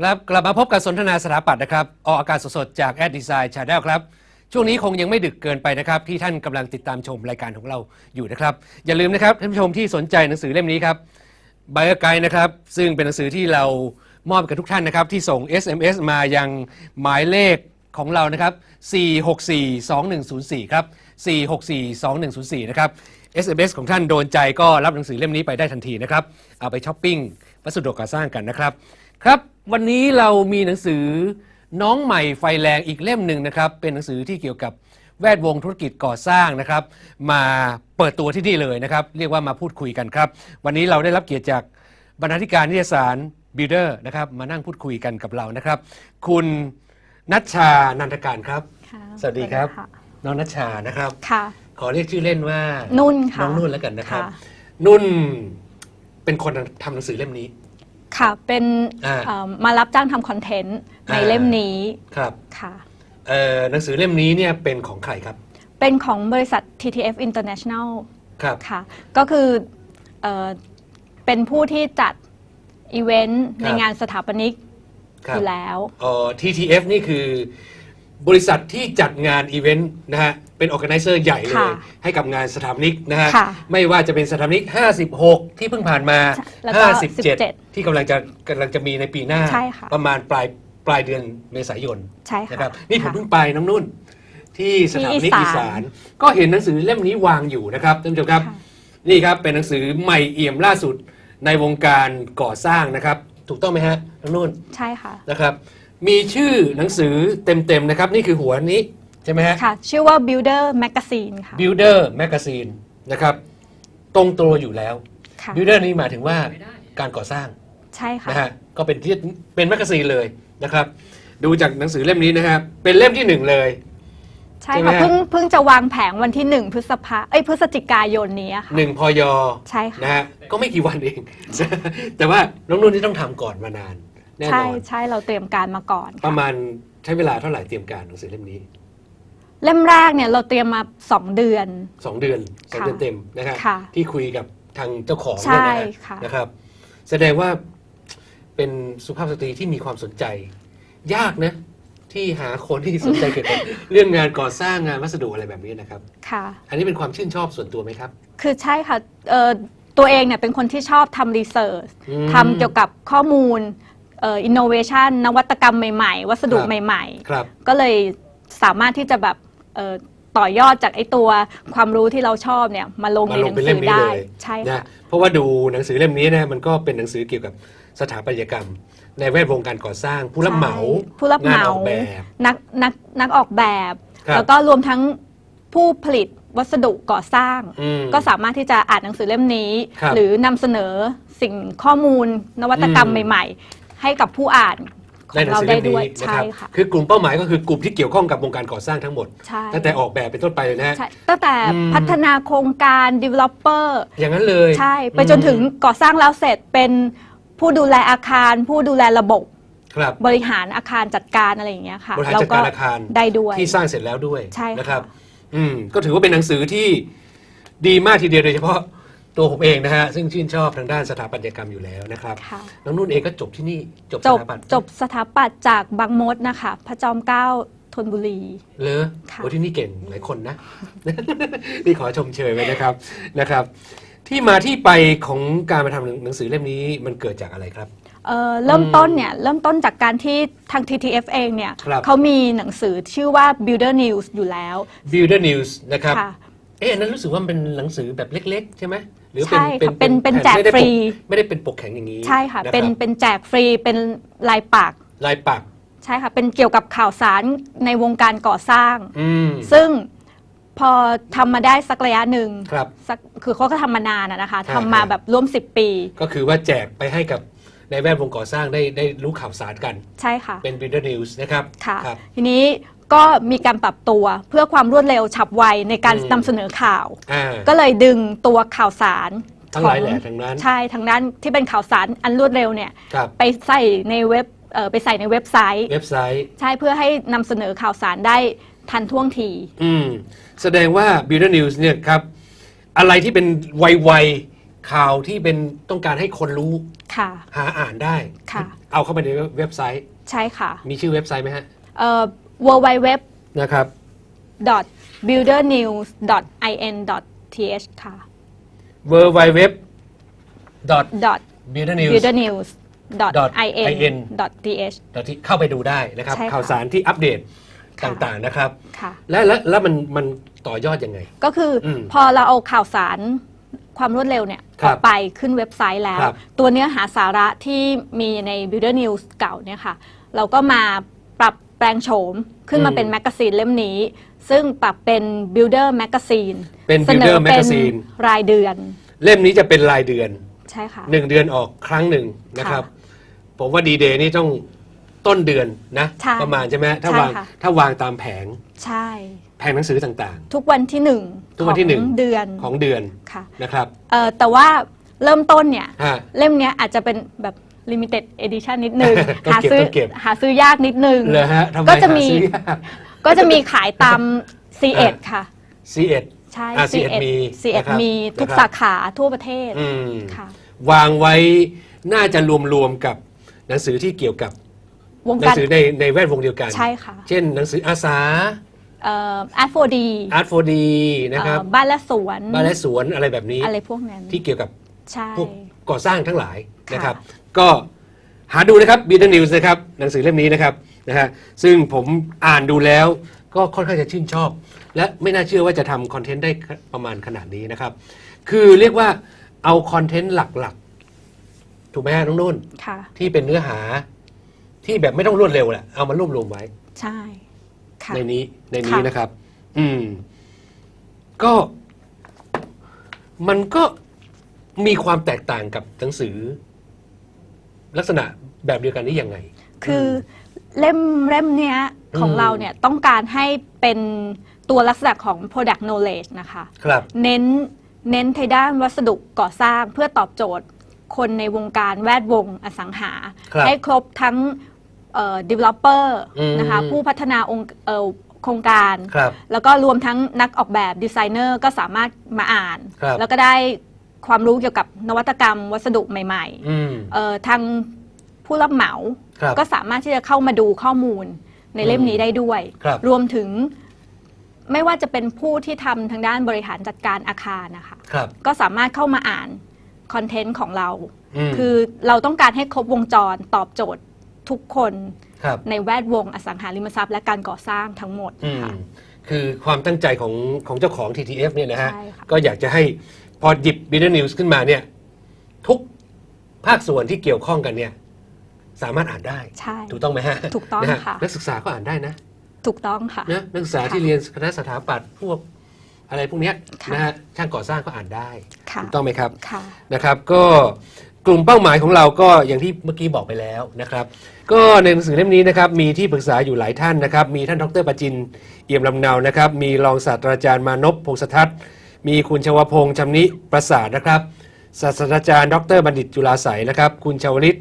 ครับกลับมาพบกับสนทนาสถาปัตย์นะครับ ออกอากาศสดๆจากแอดดีไซน์ชาแนลครับ ช่วงนี้คงยังไม่ดึกเกินไปนะครับ ที่ท่านกำลังติดตามชมรายการของเราอยู่นะครับ อย่าลืมนะครับท่านผู้ชมที่สนใจหนังสือเล่มนี้ครับไบโอไกด์นะครับซึ่งเป็นหนังสือที่เรามอบให้กับทุกท่านนะครับ ที่ส่ง SMS มายังหมายเลขของเรานะครับ 4642104 ครับ 4642104 นะครับ SMS ของท่านโดนใจก็รับหนังสือเล่มนี้ไปได้ทันทีนะครับ เอาไปช้อปปิ้งวัสดุก่อสร้างกันนะครับ ครับ วันนี้เรามีหนังสือน้องใหม่ไฟแรงอีกเล่มหนึ่งนะครับ เป็นหนังสือที่เกี่ยวกับแวดวงธุรกิจก่อสร้างนะครับ มาเปิดตัวที่นี่เลยนะครับ เรียกว่ามาพูดคุยกันครับ วันนี้เราได้รับเกียรติจากบรรณาธิการนิตยสารบิลเดอร์นะครับมานั่งพูดคุยกันกับเรานะครับ คุณนัชชานันทการครับ ค่ะสวัสดีครับะน้องนัชชานะครับ ค่ะ ขอเรียกชื่อเล่นว่านุ่นค่ะน้องนุ่นแล้วกันนะครับ ค่ะ นุ่นเป็นคนทำหนังสือเล่มนี้ ค่ะ เป็นอ่า เอ่อมารับจ้างทำคอนเทนต์ในอ่า เล่มนี้ครับค่ะ เอ่อหนังสือเล่มนี้เนี่ยเป็นของใครครับเป็นของบริษัท TTF International ครับ ค่ะ ก็คือเอ่อเป็นผู้ที่จัดอีเวนต์ครับในงานสถาปนิกครัอบยู่แล้ว เอ่อ TTF นี่คือ บริษัทที่จัดงานอีเวนต์นะฮะเป็น o r g a n i z e r ใหญ่เลย ค่ะให้กับงานสถาปนิกนะฮะค่ะไม่ว่าจะเป็นสถาปนิก 56 ที่เพิ่งผ่านมา แล้วก็57 17ที่กำลังจะกำลังจะมีในปีหน้า ใช่ค่ะ ประมาณปลายปลายเดือนเมษายนใช่นะค่ะครับนี่ผมค่ะ เพิ่งไปน้องนุ่น ที่สถาปนิกที่อีอีสานสานก็เห็นหนังสือเล่มนี้วางอยู่นะครับท่านผู้ชมครับ ค่ะ นี่ครับเป็นหนังสือใหม่เอี่ยมล่าสุดในวงการก่อสร้างนะครับ ถูกต้องไหมฮะน้องนุ่น ใช่ค่ะ นะครับ มีชื่อหนังสือเต็มๆนะครับ นี่คือหัวนี้ใช่ไหมฮะ ค่ะ ชื่อว่า Builder Magazine ค่ะ Builder Magazine นะครับ ตรงตัวอยู่แล้ว ค่ะ Builder นี่หมายถึงว่าการก่อสร้างใช่ค่ะ นะฮะก็เป็นที่เป็นแมกกาซีนเลยนะครับ ดูจากหนังสือเล่มนี้นะครับเป็นเล่มที่หนึ่งเลย ใช่ใช่ไหมค่ะ ฮะ เพิ่งเพิ่งจะวางแผงวันที่ 1 พฤษภาเอ้ยพฤศจิกายนนี้ค่ะ หนึ่งพอยใช่ค่ะ นะฮะก็ไม่กี่วันเอง แต่ว่าน้องนุ่นที่ต้องทำก่อนมานาน แน่นใช่อน ใช่เราเตรียมการมาก่อนปค่ะระมาณใช้เวลาเท่าไหร่เตรียมการหนังสือเล่มนี้ เล่มแรกเนี่ยเราเตรียมมา 2 เดือนสองเดือนสองค่ะเดือนเต็มนะฮะค่ะที่คุยกับทางเจ้าของใช่เนี่ยนะฮะค่ะ นะครับ แสดงว่าเป็นสุภาพสตรีที่มีความสนใจ ยากนะ ที่หาคนที่สนใจเกี่ยวกับ เรื่องงานก่อสร้างงานวัสดุอะไรแบบนี้นะครับ ค่ะ อันนี้เป็นความชื่นชอบส่วนตัวไหมครับ คือใช่ค่ะเอ่อตัวเองเนี่ยเป็นคนที่ชอบทำรีเสิร์ชอืมทำเกี่ยวกับข้อมูลเอินโนเวชันนวัตกรรมใหม่ ๆ วัสดุครับใหม่ ครับ ๆ ก็เลยสามารถที่จะแบบเอ่อต่อยอดจากไอ้ตัวความรู้ที่เราชอบเนี่ยมาลงมาในลหงนังเป็นสืเล่มอนี้ได้เลยใช่นะค่ะ เพราะว่าดูหนังสือเล่มนี้นะมันก็เป็นหนังสือเกี่ยวกับสถาปัตยกรรม ในแวดวงการก่อสร้างผู้รับเหมาใช่ผู้รับเหงานมาออกแบบ นักนักนักออกแบบ ครับ แล้วก็รวมทั้งผู้ผลิตวัสดุก่อสร้าง อืม ก็สามารถที่จะอ่านหนังสือเล่มนี้ ครับหรือนำเสนอสิ่งข้อมูลนวัตกรรมอืม ใหม่ๆ ให้กับผู้อ่านขอได้งหนังเราสือได้เล่มด้วยนี้นะใช่ครับค่ะ คือกลุ่มเป้าหมายก็คือกลุ่มที่เกี่ยวข้องกับวงการก่อสร้างทั้งหมดใช่ตั้งแต่ออกแบบเป็นต้นไปเลยนะฮะใช่ตั้งแต่อืมพัฒนาโครงการ developer อย่างนั้นเลย ใช่ ไปจนถึงก่อสร้างแล้วเสร็จเป็นผู้ดูแลอาคาร ผู้ดูแลระบบครับบริหารอาคารจัดการอะไรอย่างเงี้ยค่ะบริหารจัดการอาคารได้ด้วยที่สร้างเสร็จแล้วด้วยใช่ค่ะนะครับ อืมก็ถือว่าเป็นหนังสือที่ดีมากทีเดียวโดยเฉพาะ ตัวผมเองนะฮะ ซึ่งชื่นชอบทางด้านสถาปัตยกรรมอยู่แล้วนะครับ ค่ะ น้องนุ่นเองก็จบที่นี่จบจสบถาปัตย์จบสถาปัตย์จากบางมดนะคะ พระจอมเกล้าธนบุรี เลยค่ะ โอ้ที่นี่เก่งหลายคนนะ นี่ขอชมเชยไว้นะครับนะครับ ที่มาที่ไปของการมาทำหนังสือเล่มนี้มันเกิดจากอะไรครับ เอ่อเริ่มต้นเนี่ย เริ่มต้นจากการที่ทาง TTF เองเนี่ยครับ เขามีหนังสือชื่อว่า Builder News อยู่แล้ว Builder News นะครับ ค่ะ เอ๊ะอันนั้นรู้สึกว่ามันเป็นหนังสือแบบเล็ก ๆ ใช่ไหม หรือใช่ค่ะเป็นเป็นแจกไม่ได้ฟรีปไม่ได้เป็นปกแข็งอย่างนี้ใช่ค่ะ นรับเป็นเป็นแจกฟรีเป็นลายปักลายปักใช่ค่ะ เป็นเกี่ยวกับข่าวสารในวงการก่อสร้าง อืมซึ่งพอทำมาได้สักระยะหนึ่งครับ สักคือเขาก็ทำมานานอะนะคะอ่าทำมาแบบร่วม 10 ปี ก็คือว่าแจกไปให้กับในแวดวงก่อสร้างได้ได้รู้ข่าวสารกัน ใช่ค่ะ เป็น Builder News นะครับค่ะ ครับ ทีนี้ ก็มีการปรับตัวเพื่อความรวดเร็วฉับไวในการอืม นำเสนอข่าว อ่า ก็เลยดึงตัวข่าวสารทั้งหลายแหล่ทั้งนั้น ใช่ทางด้านที่เป็นข่าวสารอันรวดเร็วเนี่ยครับไปใส่ในเว็บเอ่อไปใส่ในเว็บไซต์ เว็บไซต์ ใช่เพื่อให้นำเสนอข่าวสารได้ทันท่วงที อืม แสดงว่า Builder News เนี่ยครับ อะไรที่เป็นไวๆข่าวที่เป็นต้องการให้คนรู้ค่ะ หาอ่านได้ ค่ะ เอาเข้าไปในเว็บไซต์ ใช่ค่ะมีชื่อเว็บไซต์ไหมฮะ เอ่อ www นะครับ buildernews in th ค่ะ w w w dot buildernews buildernews in in th ที่เข้าไปดูได้นะครับใช่ค่ะข่าวสารที่อัปเดตค่ะต่างๆนะครับค่ะและและแล้วมันมันต่อยอดยังไง ก็คืออมพอเราเอาข่าวสารความรวดเร็วเนี่ยครัอบอกไปขึ้นเว็บไซต์แล้วครับตัวเนื้อหาสาระที่มีใน Builder News เก่าเนี่ยค่ะ เราก็มาปรับ แปลงโฉมขึ้นมาอืมเป็นแมกกาซีนเล่มนี้ ซึ่งปรับเป็น Builder Magazine เป็นสนอ Builder Magazine รายเดือน เล่มนี้จะเป็นรายเดือนใช่ค่ะ หนึ่งเดือนออกครั้งหนึ่งนะครับค่ะผมว่าดีเดย์นี่ต้องต้นเดือนนะใช่ประมาณใช่ไหมถ้าใช่วางค่ะ ถ้าวางตามแผงใช่ แผงหนังสือต่าง ทุกวันที่หนึ่งทุกวันที่หนึ่ง ของเดือนๆ ของเดือนค่ะนะครับ เอ่อแต่ว่าเริ่มต้นเนี่ย ฮะ เล่มเนี้ยอาจจะเป็นแบบ limited edition นิดนึง ต้องหาเก็บซื้อต้องเก็บ หาซื้อยากนิดนึง เลยฮะทำไมก็จะมี หาซื้อยาก ก็จะมีขายตาม C1 ค่ะ C1 ใช่ อ่า C1 มี C1 นะครับมีทุกนะครับ สาขาทั่วประเทศอืมค่ะ วางไว้น่าจะรวมๆกับหนังสือที่เกี่ยวกับวงหนัการงสือในในแวดวงเดียวกัน ใช่ค่ะ เช่นหนังสืออาสาเอ่อ a 4 d Art 4D นะครับบ้านและสวนบ้านและสวนอะไรแบบนี้ อะไรพวกนั้นที่เกี่ยวกับใช่ พวกก่อสร้างทั้งหลายค่ะนะครับ ก็หาดูนะครับ b ี t นิวส์นะครับหนังสือเล่มนี้นะครับนะฮะซึ่งผมอ่านดูแล้วก็ค่อนข้างจะชื่นชอบ และไม่น่าเชื่อว่าจะทำคอนเทนต์ได้ประมาณขนาดนี้นะครับ คือเรียกว่าเอาคอนเทนต์หลักๆ ถูกไหมฮะน้องนุ่น ค่ะ ที่เป็นเนื้อหาที่แบบไม่ต้องรวดเร็วแหละเอามารวบรวมไว้ ใช่ ค่ะ ในนี้ในนี้ค่ะ นะครับ อืม ก็มันก็มีความแตกต่างกับหนังสือ ลักษณะแบบเดียวกันนี้ยังไง คือเล่มเล่มเนี้ยของอืมเราเนี่ยต้องการให้เป็นตัวลักษณะของ product knowledge นะคะ ครับ เน้นเน้นในด้านวัสดุก่อสร้างเพื่อตอบโจทย์คนในวงการแวดวงอสังหา ครับให้ครบทั้งเอ่อ developer อืม นะคะผู้พัฒนาองค์เอ่อโครงการ ครับ แล้วก็รวมทั้งนักออกแบบดีไซเนอร์ก็สามารถมาอ่าน ครับแล้วก็ได้ ความรู้เกี่ยวกับนวัตกรรมวัสดุใหม่ อืม ๆเอ่อทางผู้รับเหมาครับก็สามารถที่จะเข้ามาดูข้อมูลในเล่มนี้ได้ด้วยครับรวมถึงไม่ว่าจะเป็นผู้ที่ทำทางด้านบริหารจัดการอาคารนะคะ ครับก็สามารถเข้ามาอ่านคอนเทนต์ของเราอืมคือเราต้องการให้ครบวงจรตอบโจทย์ทุกคนครับในแวดวงอสังหาริมทรัพย์และการก่อสร้างทั้งหมดอืมค่ะ คือความตั้งใจของของเจ้าของ TTF เนี่ยนะฮะ ใช่ค่ะ ก็อยากจะให้ พอหยิบ b ี t นิวส์ขึ้นมาเนี่ยทุกภาคส่วนที่เกี่ยวข้องกันเนี่ยสามารถอ่านได้ ใช่ ถูกต้องไหมฮะถูกต้องนฮค่ะ นักศึกษาก็อ่านได้นะ ถูกต้องค่ะ นะนักศึกษาค่ะที่เรียนคณะสถาปัตย์พวกอะไรพวกเนี้ยค่ะ นะฮะช่างก่อสร้างก็อ่านได้ค่ะ ถูกต้องไหมครับ ค่ะ นะครับก็กลุ่มเป้าหมายของเราก็อย่างที่เมื่อกี้บอกไปแล้วนะครับ ก็ในหนังสือเล่มนี้นะครับมีที่ปรึกษาอยู่หลายท่านนะครับ มีท่านดรประจินเอี่ยมลำเนานะครับ มีรองศาสตราจารย์มานพพงศทัศน์ มีคุณชวพงษ์ชำนิประสาทนะครับศาสตราจารย์ ดรบัณฑิตจุฬาใสยนะครับ คุณชาวลิต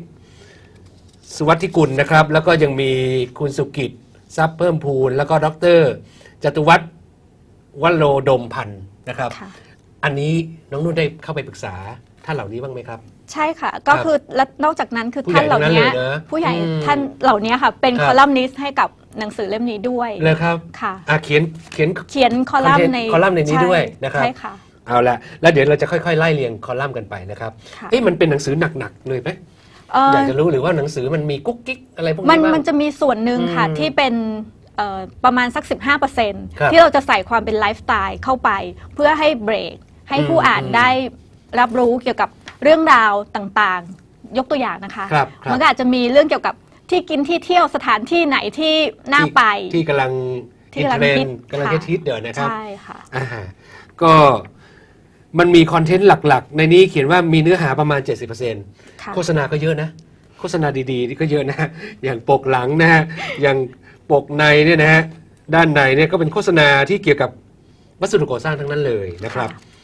สุวัติกุลนะครับ แล้วก็ยังมีคุณสุกิจทรัพย์เพิ่มพูน แล้วก็ดรจตุวัฒน์วัลโลดมพันธ์นะครับ ค่ะ อันนี้น้องนุ่นได้เข้าไปปรึกษาท่านเหล่านี้บ้างไหมครับ ใช่ค่ะ ก็ครับคือและนอกจากนั้นคือผู้ใหญ่ท่านเหล่านี้ทั้งนั้นเลยนะผู้ใหญ่อืมท่านเหล่านี้ค่ะ เป็นครับคอลัมนิสต์ให้กับ หนังสือเล่มนี้ด้วยเลยครับค่ะอะเขียนเขียนเขียนคอลัมน์ในคอลัมน์ในนี้ช่ด้วยนะครับใช่ค่ะเอาละแล้วเดี๋ยวเราจะค่อยๆไล่เรียงคอลัมน์กันไปนะครับค่ะเอ๊ะมันเป็นหนังสือหนักๆเลยไหมเอ่ออยากจะรู้หรือว่าหนังสือมันมีกุ๊กกิ๊กอะไรพวกมันี้นบ้างมันจะมีส่วนหนึ่งค่ะอืมที่เป็นเอ่อประมาณสักครับ15%ที่เราจะใส่ความเป็นไลฟ์สไตล์เข้าไป เพื่อให้เบรก ให้ผู้อืมอ่านอืมได้รับรู้เกี่ยวกับเรื่องราวต่างๆ ยกตัวอย่างนะคะครับครับมันก็อาจจะมีเรื่องเกี่ยวกับ ที่กินที่เที่ยวสถานที่ไหนที่น่าที่ไป ที่กำลังที่อินกำลังเทรนฮิตด์กำลังค่ะ ฮิตๆเดี๋ยวนะครับ ใช่ค่ะ อ่าก็มันมีคอนเทนต์หลักๆ ในนี้เขียนว่ามีเนื้อหาประมาณ 70%ค่ะ โฆษณาก็เยอะนะ โฆษณาดีๆนี่ก็เยอะนะ อย่างปกหลังนะฮะ อย่างปกในเนี่ยนะฮะ ด้านในเนี่ยก็เป็นโฆษณาที่เกี่ยวกับวัสดุก่อสร้างทั้งนั้นเลยนะครับค่ะ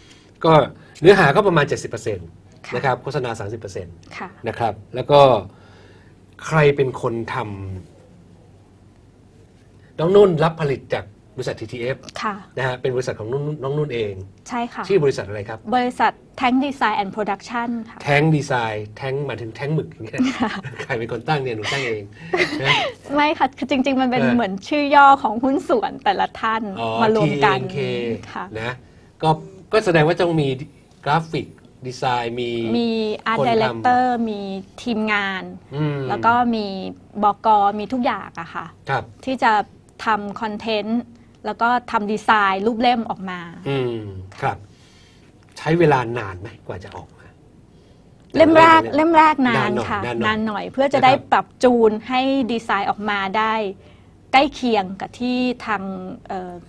ก็เนื้อหาก็ประมาณ 70%นค่ะะครับ โฆษณา 30%ค่ะ นะครับ แล้วก็ ใครเป็นคนทำน้องนุ่นรับผลิตจากบริษัท TTF ค่ะ นะฮะ เป็นบริษัทของนุ่นน้องนุ่นเอง ใช่ค่ะ ชื่อบริษัทอะไรครับ บริษัท Tank Design and Production ค่ะ แท้งดีไซน์แท้งหมายถึงแท้งหมึกอย่างเงี้ยใครเป็นคนตั้งเนี่ยหนูตั้งเองนะ ไม่ค่ะ คือจริง ๆ มันเป็นเออ เหมือนชื่อย่อของหุ้นส่วนแต่ละท่านอ๋อ มารวมกัน TNK ค่ะ นะ ก็ ก็แสดงว่าต้องมีกราฟิก ดีไซน์มี มี Art คนทำ Director มีทีมงาน อืมแล้วก็มีบกมีทุกอย่างอะค่ะ ครับที่จะทำคอนเทนต์ แล้วก็ทำดีไซน์รูปเล่มออกมา อืมครับ ใช้เวลานานไหมกว่าจะออกมา เล่มแรกแต่ะเล่มแรกนานนานหน่อยค่ะนานหน่อยนานหน่อยเพื่อจะได้นะครับ ปรับจูนให้ดีไซน์ออกมาได้ ใกล้เคียงกับที่ทาง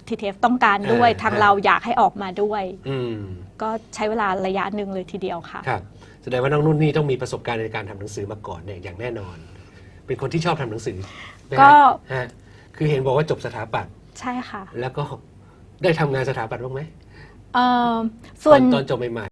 ทีเทฟต้องการด้วยทางเราอยากให้ออกมาด้วยอืมก็ใช้เวลาระยะหนึ่งเลยทีเดียวค่ะครับแสดงว่าน้องนุ่นนี่ต้องมีประสบการณ์ในการทำหนังสือมาก่อนเนี่ยอย่างแน่นอน เป็นคนที่ชอบทำหนังสือไหมฮะก็ฮะคือเห็นบอกว่าจบสถาปัตย์ใช่ค่ะ แล้วก็ได้ทำงานสถาปัตย์บ้างไหมเอ่อส่วนตอตอนจบใหม่